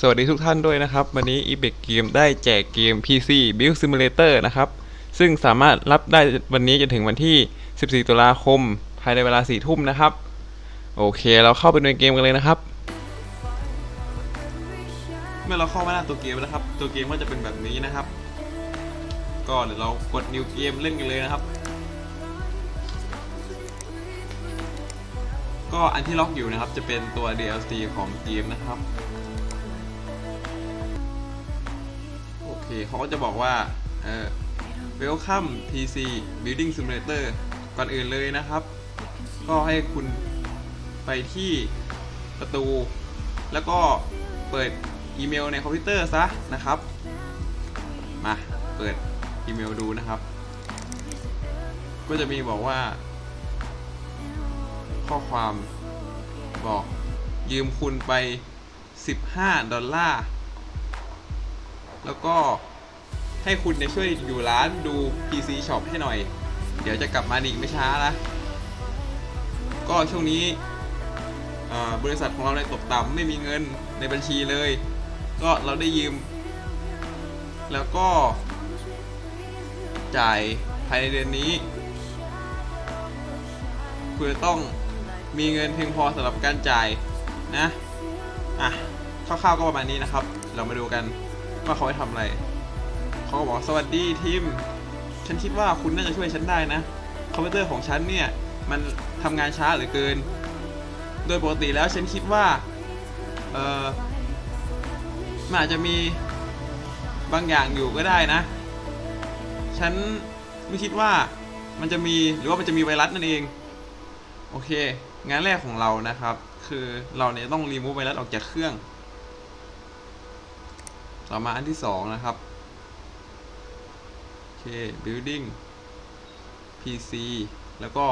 สวัสดีทุกท่านด้วยนะครับ วันนี้ e b e c Game ได้แจกเกม PC Build Simulator นะครับ ซึ่งสามารถรับได้วันนี้จนถึงวันที่ 14 ตุลาคม ภายในเวลา 4 ทุ่มนะครับ โอเค เราเข้าไปในเกมกันเลยนะครับ เมื่อเราเข้ามาหน้าตัวเกมแล้วครับ ตัวเกมก็จะเป็นแบบนี้นะครับ ก็เดี๋ยวเรากด New Game เล่นกันเลยนะครับ ก็อันที่ล็อกอยู่นะครับจะเป็นตัว DLC ของเกมนะครับ เขาก็จะบอกว่าเออ Welcome PC Building Simulator ก่อนอื่นเลยนะครับ ก็ให้คุณไปที่ประตู แล้วก็เปิดอีเมลในคอมพิวเตอร์ซะนะครับ มาเปิดอีเมลดูนะครับ ก็จะมีบอกว่า ข้อความบอกยืมคุณไป 15 ดอลลาร์ แล้วก็ให้คุณเนี่ยช่วยอยู่ร้านดู PC Shop ให้หน่อย เดี๋ยวจะกลับมาอีกไม่ช้านะ ก็ช่วงนี้บริษัทของเราในยตกต่ำไม่มีเงินในบัญชีเลย ก็เราได้ยืม แล้วก็ จ่ายภายในเดือนนี้ คุณต้องมีเงินเพียงพอสำหรับการจ่ายนะ อะคร่าวๆก็ประมาณนี้นะครับ เรามาดูกัน ว่าเขาให้ทำอะไร เขาก็บอกสวัสดีทีม ฉันคิดว่าคุณน่าจะช่วยฉันได้นะ คอมพิวเตอร์ของฉันเนี่ย มันทำงานช้าเหลือเกิน โดยปกติแล้วฉันคิดว่า เออมันอาจจะมีบางอย่างอยู่ก็ได้นะ ฉันไม่คิดว่ามันจะมีหรือว่ามันจะมีไวรัสนั่นเอง โอเค งานแรกของเรานะครับ คือเราเนี่ยต้องรีมูฟไวรัสออกจากเครื่อง ต่อมาอันที่สองนะครับโอเค building PC แล้วก็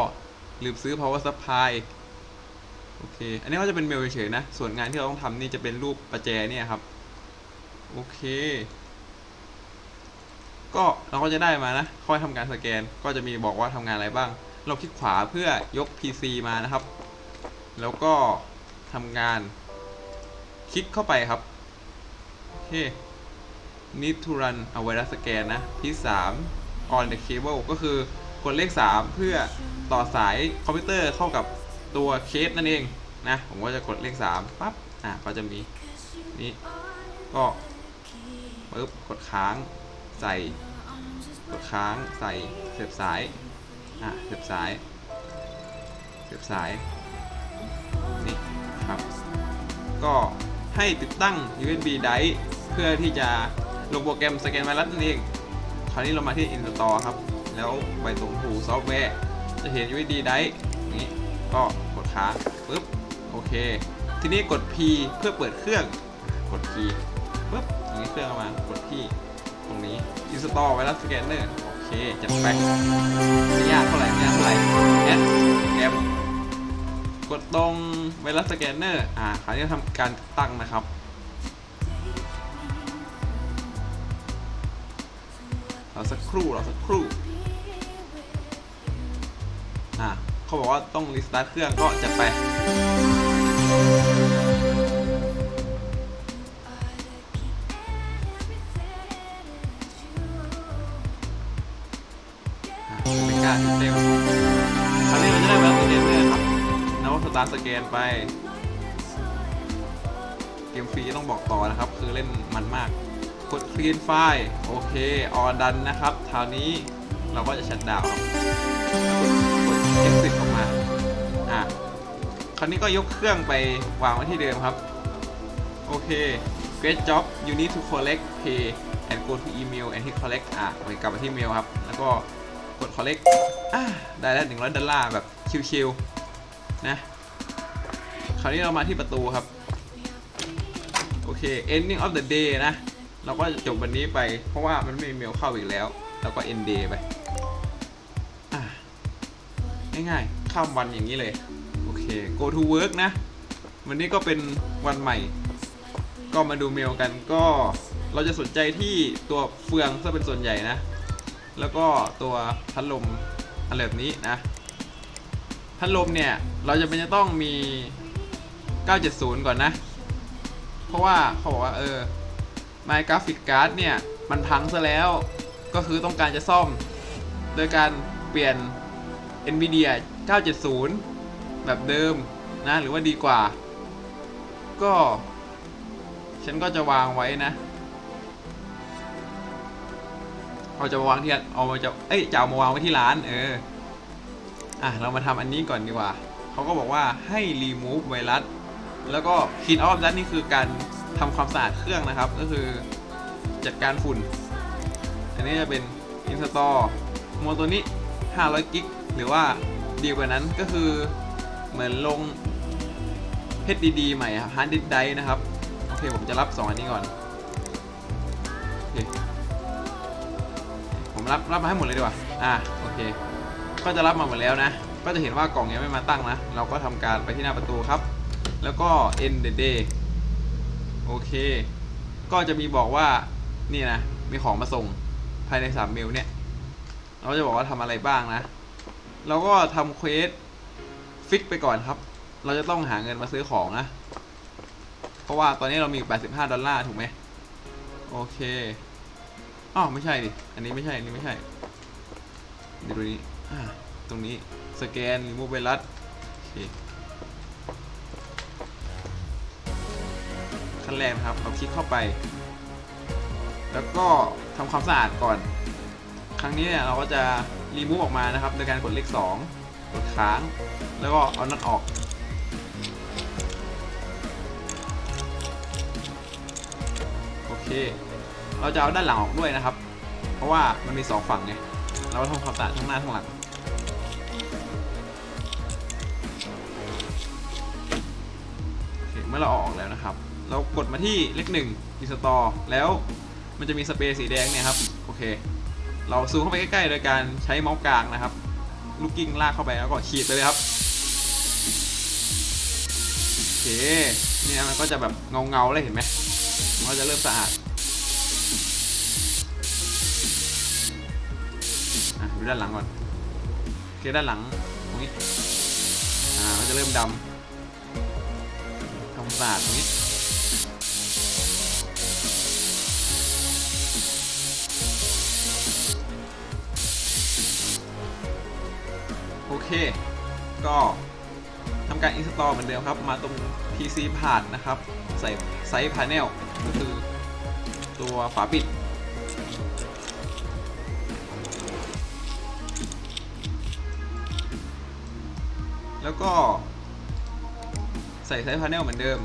ลืมซื้อ power supply โอเค อันนี้ก็จะเป็นเมลเฉยๆนะ ส่วนงานที่เราต้องทำนี่จะเป็นรูปประแจเนี่ยครับ โอเค ก็เราก็จะได้มานะ ค่อยทำการสแกน ก็จะมีบอกว่าทำงานอะไรบ้าง เราคลิกขวาเพื่อยก PC มานะครับ แล้วก็ทำงาน คลิกเข้าไปครับ โอเค need to run a virus scan นะที่3 on the cable ก็คือกดเลข 3 เพื่อต่อสายคอมพิวเตอร์เข้ากับตัวเคสนั่นเองนะผมก็จะกดเลข 3ปั๊บอะก็จะมีนี่ก็ปึ๊บกดค้างใส่กดค้างใส่เสียบสายอะเสียบสายเสียบสายนี่ครับ ก็ให้ติดตั้ง USB drive เพื่อที่จะ ลงโปรแกรมสแกนไวรัสนั่นเองคราวนี้เรามาที่ Install ครับ แล้วไปตรงหูซอฟต์แวร์จะเห็น USB drive นี้ก็กดค้างปึ๊บโอเค ทีนี้กด P เพื่อเปิดเครื่อง กด P ปึ๊บตรงนี้เครื่องเอามากด P ตรงนี้ Install ไวรัสสแกนเนอร์โอเคจัดไปไม่ยากเท่าไหร่ไม่ยากเท่าไหร่ Add แอมกดตรงไวรัสสแกนเนอร์อ่าคราวนี้ทำการตั้งนะครับ เราสักครู่ราสักครู่อ่าเขาบอกว่าต้องรีสตาร์ทเครื่องก็จัดไปอ่าเป็นเต็มคราวนี้เราจะได้ไวรัสสแกนเนอร์ครับแล้วสตาร์ทสแกนไป เกมฟรีต้องบอกต่อนะครับ คือเล่นมันมาก กด clean file โอเคออดันนะครับคราวนี้เราก็จะชัดดาวน์ครับกดกด exit ออกมาอะคราวนี้ก็ยกเครื่องไปวางไว้ที่เดิมครับ โอเค great job you need to collect pay and go to email and hit collect อะไปกลับมาที่เมลครับ แล้วก็กด collect อะได้แล้ว100ดอลลาร์แบบชิวๆนะคราวนี้เรามาที่ประตูครับ โอเค ending of the day นะ เราก็จะจบวันนี้ไป เพราะว่ามันไม่มีเมลเข้าอีกแล้วแล้วก็ end day ไปง่ายๆข้ามวันอย่างนี้เลย โอเค go to work นะ วันนี้ก็เป็นวันใหม่ ก็มาดูเมลกันก็เราจะสนใจที่ตัวเฟืองซะเป็นส่วนใหญ่นะ แล้วก็ตัวพัดลมอะไรแบบนี้นะ พัดลมเนี่ย เราจะเป็นจะต้องมี 970 ก่อนนะ เพราะว่าเขาบอกว่าเออ My Graphic Card เนี่ยมันพังซะแล้วก็คือต้องการจะซ่อม โดยการเปลี่ยน NVIDIA 970 แบบเดิมนะหรือว่าดีกว่า ก็ ฉันก็จะวางไว้นะเอาจะมาวางที่เอามาจะเอ้ยจะเอามาวางไว้ที่ร้าน เอออะเรามาทำอันนี้ก่อนดีกว่าเขาก็บอกว่าให้ remove ไวรัสแล้วก็ clean off นั้นนี่คือการ ทำความสะอาดเครื่องนะครับ ก็คือจัดการฝุ่น อันนี้จะเป็น install โมตัวนี้ 500 กิก หรือว่าดีกว่านั้นก็คือเหมือนลง HDD ใหม่ฮาร์ดดิสก์ไดนะครับ โอเค ผมจะรับ 2 อันนี้ก่อนโอเคผมรับรับมาให้หมดเลยดีกว่า อะโอเค ก็จะรับมาหมดแล้วนะ ก็จะเห็นว่ากล่องยังไม่มาตั้งนะ เราก็ทำการไปที่หน้าประตูครับ แล้วก็ end the day โอเค ก็จะมีบอกว่านี่นะมีของมาส่งภายใน3เมลเนี่ย เราจะบอกว่าทำอะไรบ้างนะ เราก็ทำเควสฟิกไปก่อนครับ เราจะต้องหาเงินมาซื้อของนะ เพราะว่าตอนนี้เรามี 85 ดอลลาร์ถูกไหมโอเคอ๋อไม่ใช่ดิ อันนี้ไม่ใช่ อันนี้ไม่ใช่เดี๋ยวดูนี้อ่าตรงนี้สแกนรีมูฟไวรัสโอเค ขั้นแรกนะครับเราคลิกเข้าไป แล้วก็ทำความสะอาดก่อน ครั้งนี้เนี่ยเราก็จะรีมูฟออกมานะครับโดยการกดเลข 2 กดค้าง แล้วก็เอาน็อตออก โอเค เราจะเอาด้านหลังออกด้วยนะครับ เพราะว่ามันมีสองฝั่งไงเราทำความสะอาดทั้งหน้าทั้งหลังเมื่อเราออกแล้วนะครับ เรากดมาที่เลขหนึ่ง install แล้วมันจะมีสเปรย์สีแดงเนี่ยครับ โอเค เราซูมเข้าไปใกล้ๆ โดยการใช้เมาส์กลางนะครับ ลูกกิ้งลากเข้าไปแล้วก็ขีดไปเลยครับ โอเค เนี่ยมันก็จะแบบเงาๆเลยเห็นไหมมันก็จะเริ่มสะอาดอะดูด้านหลังก่อนโอเคด้านหลังตรงนี้ อ่ามันจะเริ่มดำทำความสะอาดตรงนี้ เคก็ทำการ install เหมือนเดิมครับ มาตรง PC ผ่านนะครับ ใส่ไซส์ panel ก็คือตัวฝาปิด แล้วก็ใส่ไซส์ panel เหมือนเดิม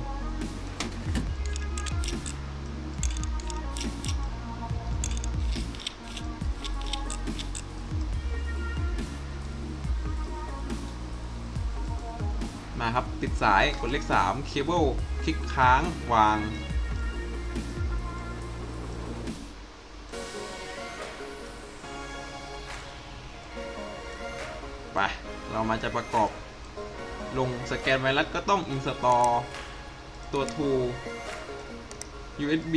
สายกดเลข3เคเบิลคลิกค้างวาง ไป เรามาจะประกอบ ลงสแกนไวรัสก็ต้อง install ตัว tool USB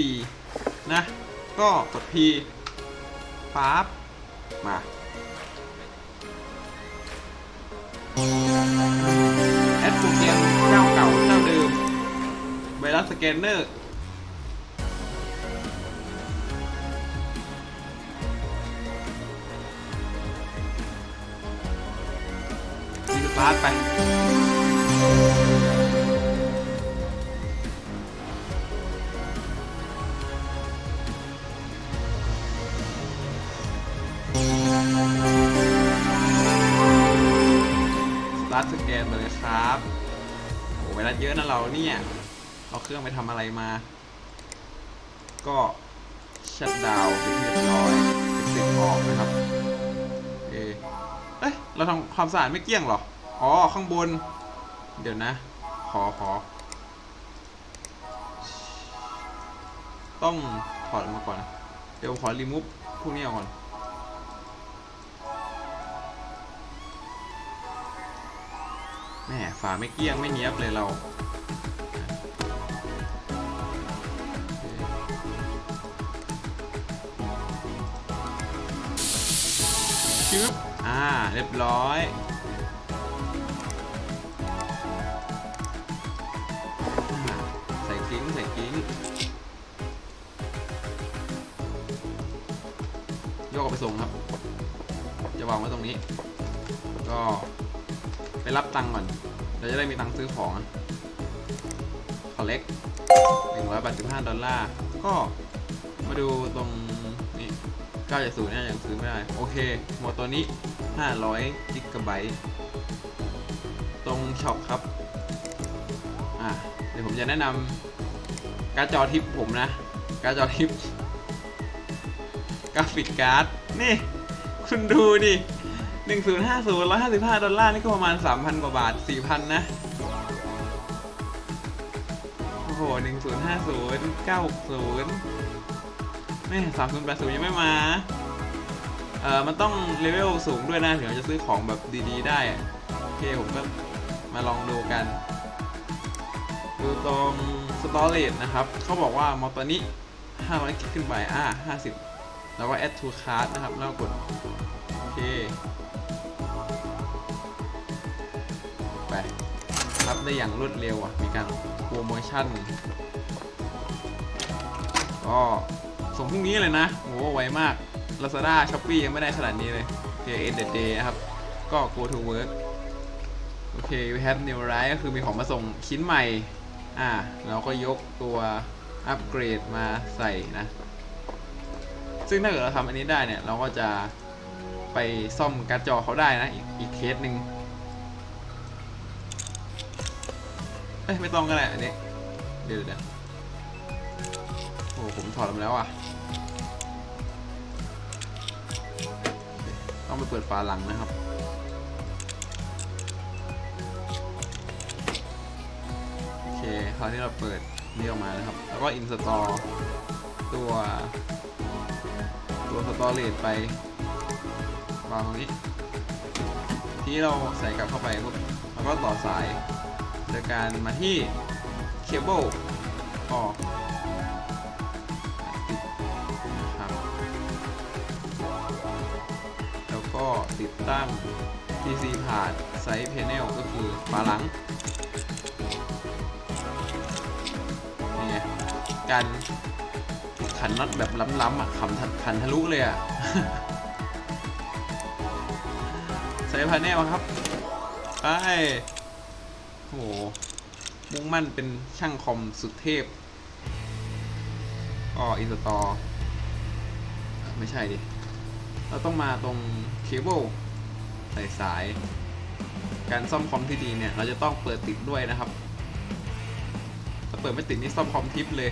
นะ ก็กด P ปั๊บมาแอดโปรแกรม แกนเนอร์ดีสตาร์ทไป สตาร์ทสแกนมาเลยครับ โอ้เวลาเยอะนะเราเนี่ย เอาเครื่องไปทำอะไรมา ก็ชัดดาวเป็นที่เรียบร้อยเสร็จออกนะครับ เอเอ้ย เราทำความสะอาดไม่เกี้ยงหรอ อ๋อ ข้างบน เดี๋ยวนะ ขอขอ ต้องถอดมาก่อนนะเดี๋ยวขอรีมูฟพวกนี้ออกก่อนแม่ฝาไม่เกี้ยงไม่เนี้ยบเลยเรา ชึบอ่า เรียบร้อยใส่กิ้งใส่กิ้งทิ้งโยกเอาไปส่งครับ จะวางไว้ตรงนี้ ก็ไปรับตังก่อนเราจะได้มีตังซื้อของคอลเล็ก185ดจุดห้าดอลลาร์ ก็มาดูตรง 970เนี่ยยังซื้อไม่ได้ โอเคหมดตัวนี้ 500กิกะไบต์ตรงช็อปครับ อะ เดี๋ยวผมจะแนะนำการ์ดจอทิปผมนะ การ์ดจอทิปกราฟิกการ์ด นี่ คุณดูดิ1050 155 ดอลลาร์นี่ก็ประมาณ 3,000 กว่าบาท 4,000 นะ โอ้โห 1050 960 ไม่3080ยังไม่มา เอ่อ มันต้องเลเวลสูงด้วยนะถึงเราจะซื้อของแบบดีๆ ได้ โอเค ผมก็มาลองดูกัน ดูตรงสตอเรจนะครับ เขาบอกว่ามอตัวนี้500กิกขึ้นไป อ่า50 แล้วก็ add to cart นะครับ แล้วกด โอเค ไป รับได้อย่างรวดเร็วอะ มีการโปรโมชั่นก็ ส่งพรุ่งนี้เลยนะโหไวมาก Lazada Shopee ยังไม่ได้ขนาดนี้เลยโอเค end the day นะครับ ก็ go to work โอเค we have new right ก็คือมีของมาส่งชิ้นใหม่ อ่า เราก็ยกตัวอัปเกรดมาใส่นะ ซึ่งถ้าเกิดเราทำอันนี้ได้เนี่ย เราก็จะไปซ่อมการ์ดจอเขาได้นะ อีกอีกเคสหนึ่งเอ้ย ไม่ต้องก็ได้อันนี้ เดี๋ยวเดี๋ยว อ้ผมถอดมาแล้วอะ ต้องไปเปิดฝาหลังนะครับโอเคคราวนี้เราเปิดนี่ออกมานะครับ แล้วก็ install ตัว ตัวสตอเรจไปวางตรงนี้ ที่เราใส่กลับเข้าไปแล้วก็ต่อสายโดยการมาที่เคเบิลออก ก็ติดตั้ง PC ผ่านไซส์ Panel ก็คือฝาหลังนี่ไงการขันน็อตแบบล้ำๆอะขำทันขันทะลุเลยอะใส่พาแนลครับไปโหมุ่งมั่นเป็นช่างคอมสุดเทพก็อินสตอไม่ใช่ดิ เราต้องมาตรง เคเบิลใส่สาย การซ่อมคอมที่ดีเนี่ยเราจะต้องเปิดติดด้วยนะครับ ถ้าเปิดไม่ติดนี่ซ่อมคอมทิปเลย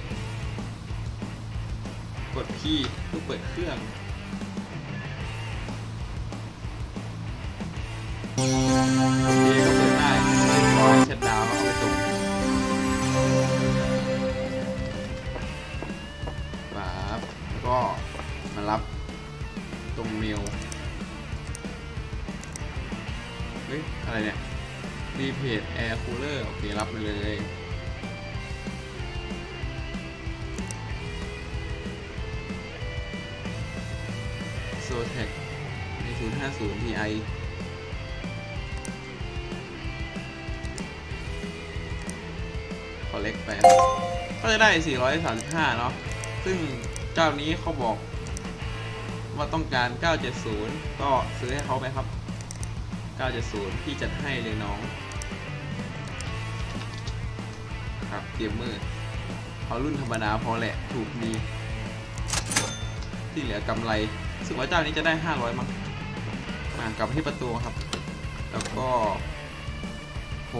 กด P เพื่อเปิดเครื่องโอเคก็เปิดได้เรียบร้อยเช็ดดาวเอาไปส่งปั๊บแล้วก็มารับตรงเมล อะไรเนี่ยรีเพจแอร์คูลเลอร์โอเครับไปเลยโซเทคใน050 Ti ขอเล็กไปก็จะได้ 435 เนาะ ซึ่งเจ้านี้เขาบอกว่าต้องการ 970 ก็ซื้อให้เขาไปครับ 970 พี่จัดให้เลยน้อง ครับเตรียมมือเอารุ่นธรรมดาพอแหละ ถูกดี ที่เหลือกำไรสึกว่าเจ้านี้จะได้ 500 มั้งมากลับที่ประตูครับ แล้วก็ โห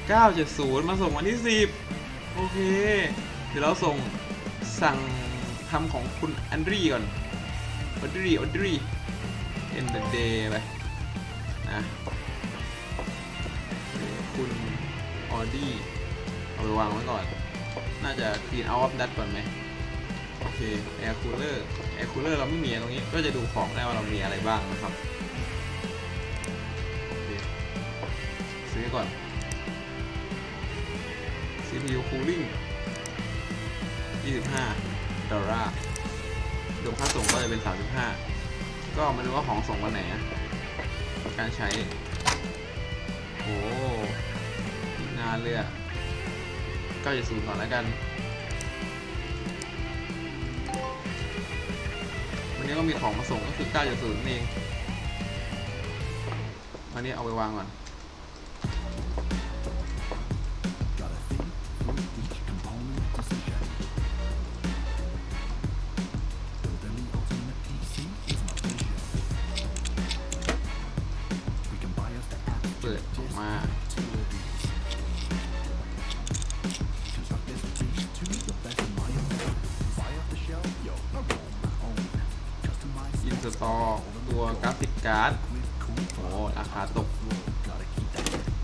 970 มาส่งวันที่ 10 โอเค เดี๋ยวเราส่งสั่งทำของคุณอันดรีก่อนอันดรีอันดรี end the day ไป นะคุณออดี้เอาไปวางไว้ก่อน น่าจะ clean out of that ก่อนไหมโอเค air cooler air cooler เราไม่มีตรงนี้ ก็จะดูของได้ว่าเรามีอะไรบ้างนะครับซื้อก่อน CPU cooling 25 ดอลลาร์รวมค่าส่งก็จะเป็น 35 ก็มาดูว่าของส่งวันไหนนะ การใช้ โอ้นานเลยอะ9.0ก่อนแล้วกัน วันนี้ก็มีของมาส่งก็คือ 9.0นั่นเองวันนี้เอาไปวางก่อน own. Customize อินสตอลตัวกราฟิกการ์ดโอ้ราคาตก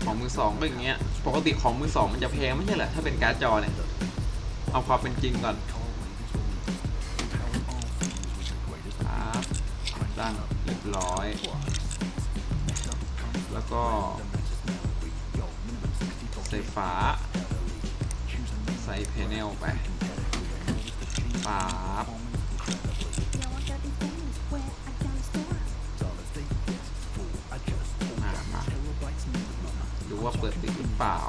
ของมือสองก็อย่างเงี้ย ปกติของมือสองมันจะแพงไม่ใช่เหรอ ถ้าเป็นการ์ดจอเนี่ย เอาความเป็นจริงก่อนครับตั้งเรียบร้อย แล้วก็า ใส่เพเนลไปปาบดูว่าเปิดติดหรือเปล่า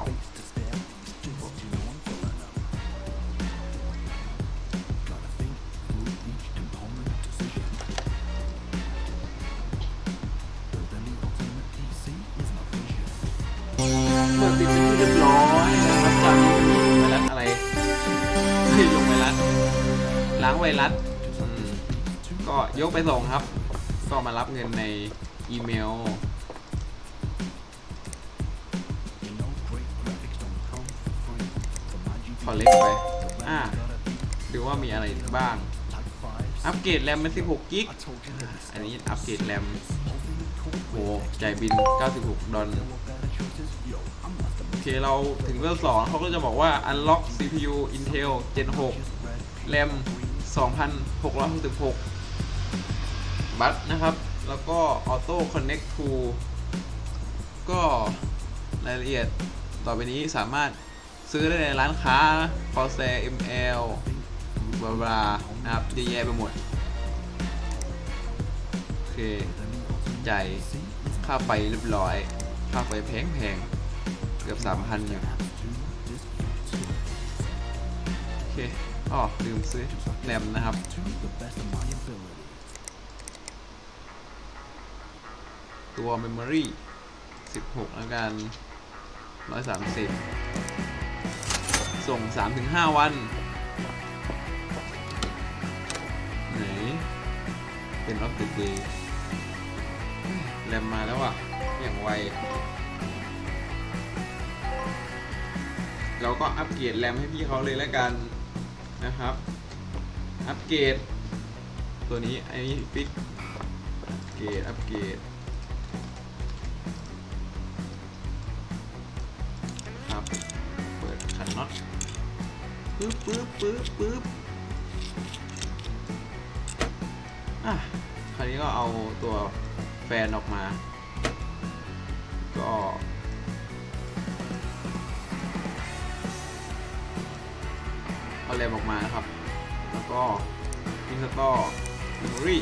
ไวรัสก็ยกไปส่งครับ ก็มารับเงินในอีเมล พอเล็กไป อ่า ดูว่ามีอะไรบ้าง อัปเกรดแรมเป็น 16 กิก อันนี้อัปเกรดแรมโหจ่ายบิน 96 ดอลโอเค เราถึงเวลสองเขาก็จะบอกว่า unlock CPU Intel Gen 6 RAM 2666 บัตนะครับ แล้วก็ Auto Connect to ก็รายละเอียดต่อไปนี้สามารถซื้อได้ในร้านค้า Corsair ML บลาบลานะครับเยอะแยะไปหมด โอเคจ่ายค่าไฟเรียบร้อย ค่าไฟแพงแพงๆเกือบ 3,000 อยู่ โอเค อ๋อลืมซื้อแรมนะครับ ตัว Memory 16 แล้วกัน 130 ส่ง 3-5 วัน ไหน เป็น of the day แรมมาแล้วอะ อย่างไวเราก็อัปเกรดแรมให้พี่เขาเลยแล้วกัน นะครับ อัปเกรด ตัวนี้ไอ้นี้ฟิกอัปเกรด อัปเกรดครับ เปิดขันน็อตปึ๊บปึ๊บปึ๊บปึ๊บอะ คราวนี้ก็เอาตัวแฟนออกมา แรมออกมานะครับ แล้วก็อินสตอลเมมโมรี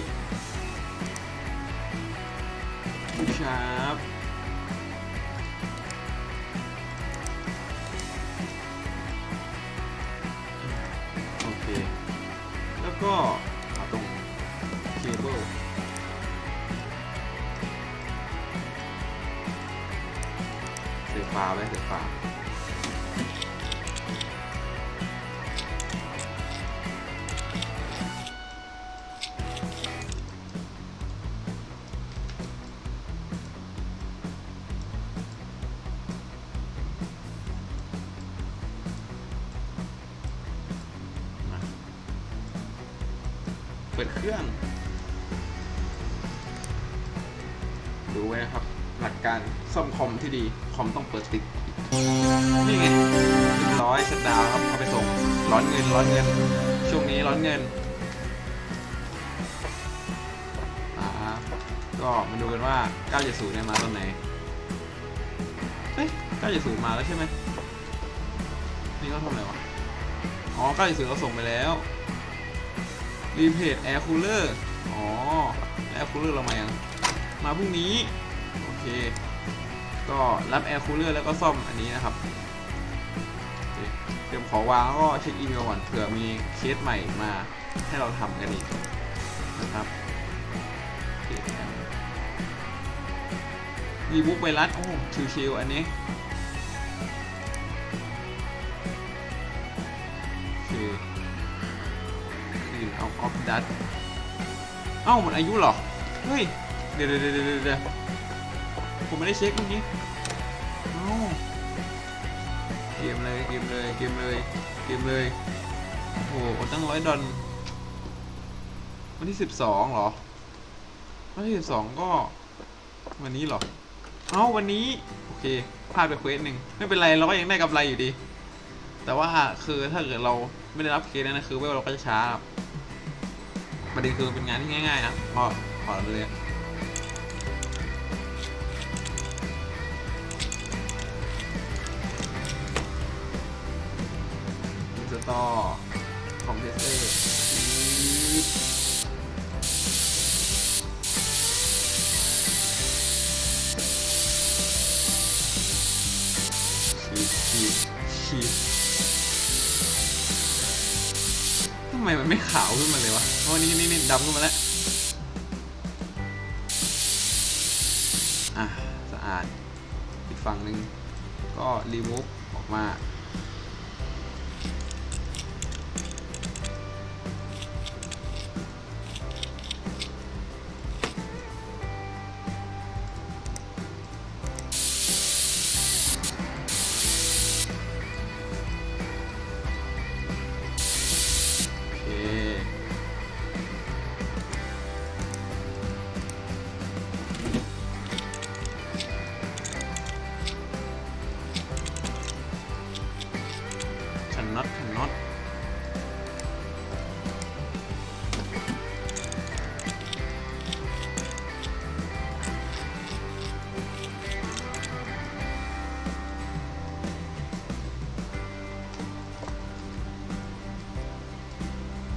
ชาร์ปโอเค แล้วก็ ปิดเครื่อง ดูไว้นะครับ หลักการซ่อมคอมที่ดี คอมต้องเปิดติด นี่ไงเรียบร้อยชัดดาวน์ครับเอาไปส่ง ร้อนเงิน ร้อนเงิน ช่วงนี้ร้อนเงินอ่าก็มาดูกันว่า 970เนี่ยมาตอนไหน เฮ้ย 970 มาแล้วใช่ไหม นี่เขาทำอะไรวะ อ๋อ 970เราส่งไปแล้ว รีเพจแอร์คูลเลอร์อ๋อแอร์คูลเลอร์เรามายังมาพรุ่งนี้ โอเค ก็รับแอร์คูลเลอร์แล้วก็ซ่อมอันนี้นะครับเดี๋ยวขอวางแล้วก็เช็คอีเมลก่อนเผื่อมีเคสใหม่มาให้เราทำกันอีกนะครับรีบุ๊กไวรัสโอ้ชิวๆอันนี้ เอาออฟดัตเอ้าหมดอายุเหรอ เฮ้ย เดี๋ยวเดี๋ยวเดี๋ยวเดี๋ยวผมไม่ได้เช็คเมื่อกี้เอ้าเกมเลยเกมเลยเกมเลยเกมเลย โอ้โหตั้งร้อยดอลวันที่สิบสองเหรอ วันที่สิบสองก็ วันนี้เหรอ เอ้าวันนี้ โอเคพลาดไปเควสหนึ่งไม่เป็นไรเราก็ยังได้กำไรอยู่ดี แต่ว่าคือถ้าเกิดเราไม่ได้รับเคสนั้นนะคือเวลเราก็จะช้าครับ ประเด็นคือเป็นงานที่ง่ายๆนะพอขอเลยอินสตอร์คอมเพรสเซอร์ชีดชีดชีดทำไมมันไม่ขาวขึ้นมาเลยวะ อันนี้นี่นี่ดำขึ้นมาแล้ว อะ สะอาด อีกฝั่งหนึ่งก็รีมูฟออกมา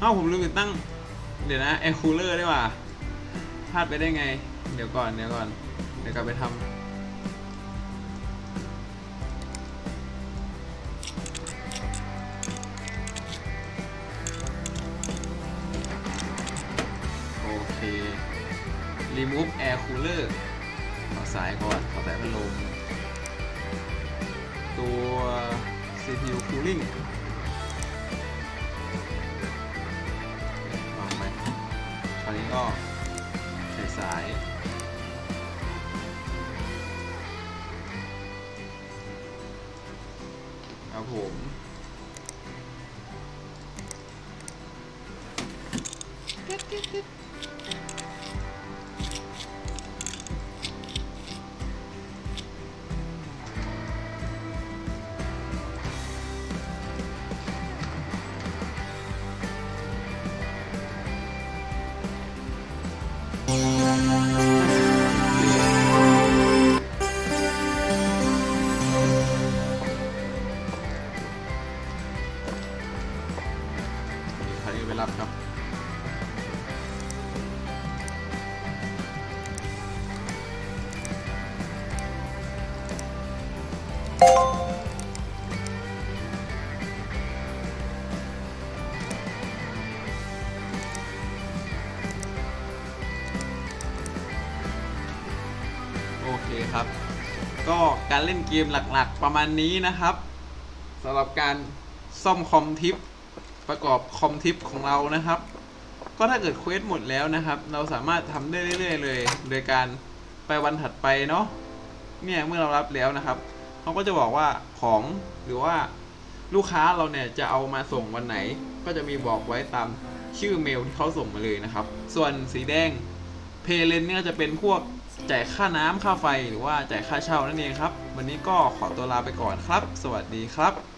เอ้าผมลืมติดตั้ง เดี๋ยวนะแอร์คูลเลอร์ได้ว่ะพลาดไปได้ไง เดี๋ยวก่อนเดี๋ยวก่อน เดี๋ยวกลับไปทำโอเค remove air cooler ขอสายก่อนขอสายพัดลมตัว CPU cooling ใส่สาย ครับผมคร คครับ ก็การเล่นเกมหลักๆประมาณนี้นะครับสำหรับการซ่อมคอมทิปประกอบคอมทิปของเรานะครับ ก็ถ้าเกิดเควสหมดแล้วนะครับ เราสามารถทำได้เรื่อยๆเลย โดยการไปวันถัดไปเนาะเนี่ยเมื่อเรารับแล้วนะครับเขาก็จะบอกว่าของหรือว่าลูกค้าเราเนี่ยจะเอามาส่งวันไหน ก็จะมีบอกไว้ตามชื่อเมลที่เขาส่งมาเลยนะครับ ส่วนสีแดงเพเลนเนี่ยจะเป็นพวก จ่ายค่าน้ำค่าไฟหรือว่าจ่ายค่าเช่านั่นเองครับ วันนี้ก็ขอตัวลาไปก่อนครับ สวัสดีครับ